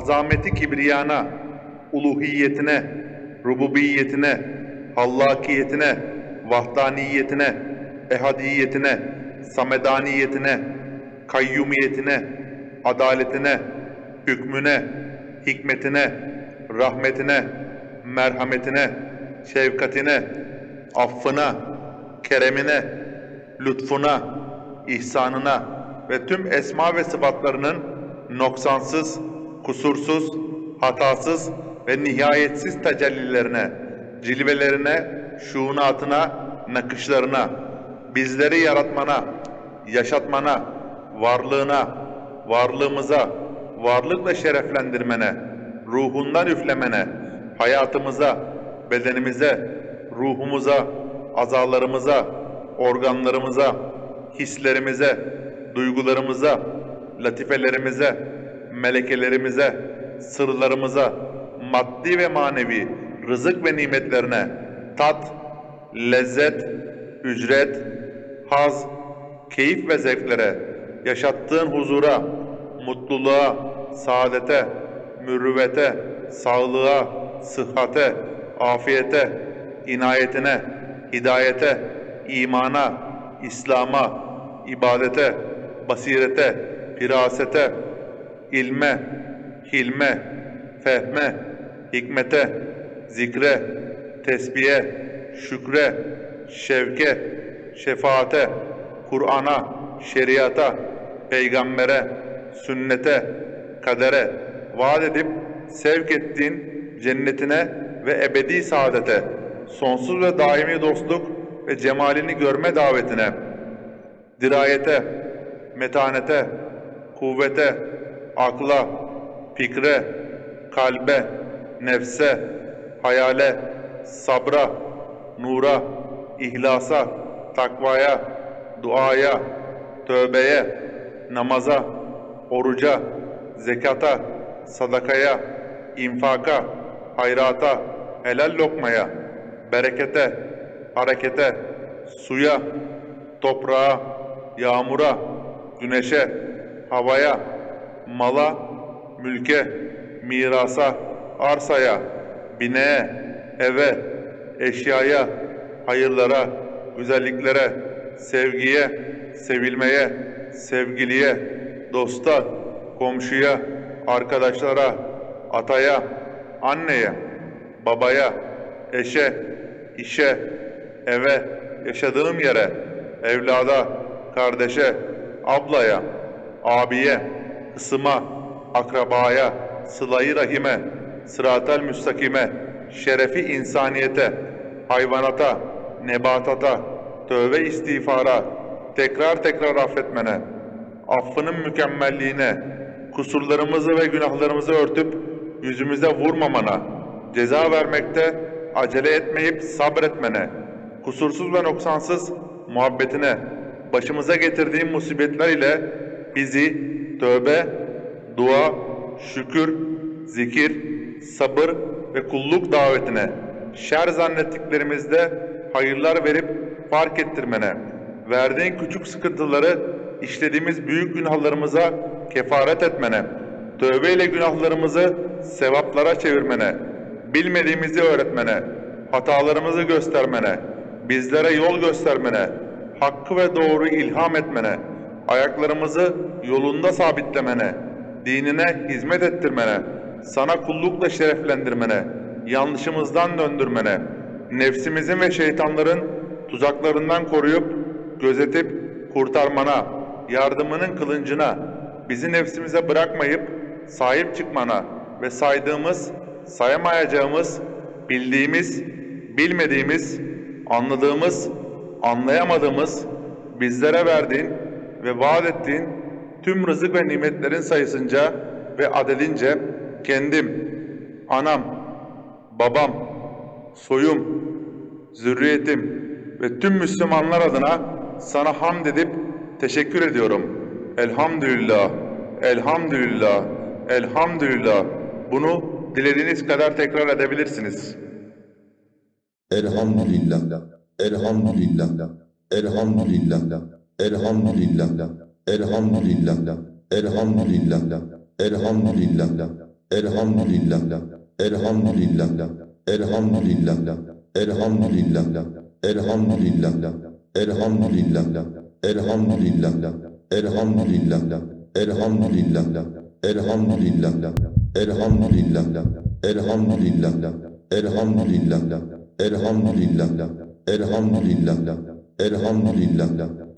Azameti kibriyana, uluhiyetine, rububiyetine, hallakiyetine, vahdaniyetine, ehadiyetine, samedaniyetine, kayyumiyetine, adaletine, hükmüne, hikmetine, rahmetine, merhametine, şefkatine, affına, keremine, lütfuna, ihsanına ve tüm esma ve sıfatlarının noksansız, kusursuz, hatasız ve nihayetsiz tecellilerine, cilvelerine, şuunatına, nakışlarına, bizleri yaratmana, yaşatmana, varlığına, varlığımıza, varlıkla şereflendirmene, ruhundan üflemene, hayatımıza, bedenimize, ruhumuza, azalarımıza, organlarımıza, hislerimize, duygularımıza, latifelerimize, melekelerimize, sırlarımıza, maddi ve manevi rızık ve nimetlerine tat, lezzet, ücret, haz, keyif ve zevklere, yaşattığın huzura, mutluluğa, saadete, mürüvvete, sağlığa, sıhhate, afiyete, inayetine, hidayete, imana, İslam'a, ibadete, basirete, firasete, ilme, hilme, fehme, hikmete, zikre, tesbihe, şükre, şevke, şefaate, Kur'an'a, şeriata, peygambere, sünnete, kadere vaat edip sevk ettiğin cennetine ve ebedi saadete, sonsuz ve daimi dostluk ve cemalini görme davetine, dirayete, metanete, kuvvete, akla, fikre, kalbe, nefse, hayale, sabra, nura, ihlasa, takvaya, duaya, tövbeye, namaza, oruca, zekata, sadakaya, infaka, hayrata, helal lokmaya, berekete, harekete, suya, toprağa, yağmura, güneşe, havaya, mala, mülke, mirasa, arsaya, bineğe, eve, eşyaya, hayırlara, güzelliklere, sevgiye, sevilmeye, sevgiliye, dosta, komşuya, arkadaşlara, ataya, anneye, babaya, eşe, işe, eve, yaşadığım yere, evlada, kardeşe, ablaya, abiye, kısıma, akrabaya, sılayı rahime, sıratel müstakime, şerefi insaniyete, hayvanata, nebatata, tövbe istiğfara, tekrar tekrar affetmene, affının mükemmelliğine, kusurlarımızı ve günahlarımızı örtüp yüzümüze vurmamana, ceza vermekte acele etmeyip sabretmene, kusursuz ve noksansız muhabbetine, başımıza getirdiğin musibetler ile bizi tövbe, dua, şükür, zikir, sabır ve kulluk davetine, şer zannettiklerimizde hayırlar verip fark ettirmene, verdiğin küçük sıkıntıları işlediğimiz büyük günahlarımıza kefaret etmene, tövbe ile günahlarımızı sevaplara çevirmene, bilmediğimizi öğretmene, hatalarımızı göstermene, bizlere yol göstermene, hakkı ve doğru ilham etmene, ayaklarımızı yolunda sabitlemene, dinine hizmet ettirmene, sana kullukla şereflendirmene, yanlışımızdan döndürmene, nefsimizin ve şeytanların tuzaklarından koruyup, gözetip kurtarmana, yardımının kılıncına, bizi nefsimize bırakmayıp sahip çıkmana ve saydığımız, sayamayacağımız, bildiğimiz, bilmediğimiz, anladığımız, anlayamadığımız, bizlere verdiğin ve vaat ettiğin tüm rızık ve nimetlerin sayısınca ve adedince kendim, anam, babam, soyum, zürriyetim ve tüm Müslümanlar adına sana hamd edip teşekkür ediyorum. Elhamdülillah, elhamdülillah, elhamdülillah. Bunu dilediğiniz kadar tekrar edebilirsiniz. Elhamdülillah, elhamdülillah, elhamdülillah, elhamdülillah, elhamdülillah, elhamdülillah, Elhamdülillah. Elhamdülillah. Elhamdülillah. Elhamdülillah. Elhamdülillah. Elhamdülillah. Elhamdülillah. Elhamdülillah. Elhamdülillah. Elhamdülillah. Elhamdülillah. Elhamdülillah. Elhamdülillah. Elhamdülillah. Elhamdülillah. Elhamdülillah. Elhamdülillah. Elhamdülillah.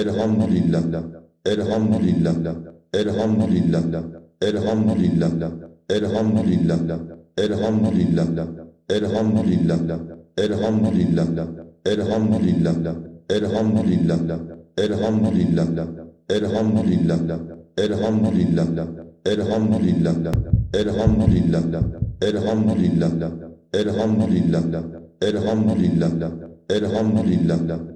Elhamdülillah. Elhamdülillah. Elhamdülillah. Elhamdülillah. Elhamdülillah. Elhamdülillah. Elhamdülillah. Elhamdülillah. Elhamdülillah. Elhamdülillah. Elhamdülillah. Elhamdülillah. Elhamdülillah. Elhamdülillah. Elhamdülillah. Elhamdülillah. Elhamdülillah. Elhamdülillah. Elhamdülillah.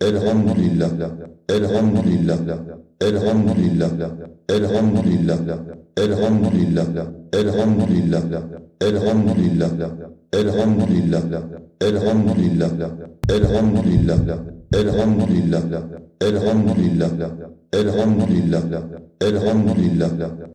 Elhamdülillah. Elhamdülillah. Elhamdülillah. Elhamdülillah. Elhamdülillah. Elhamdülillah. Elhamdülillah. Elhamdülillah. Elhamdülillah. Elhamdülillah. Elhamdülillah. Elhamdülillah. Elhamdülillah. Elhamdülillah.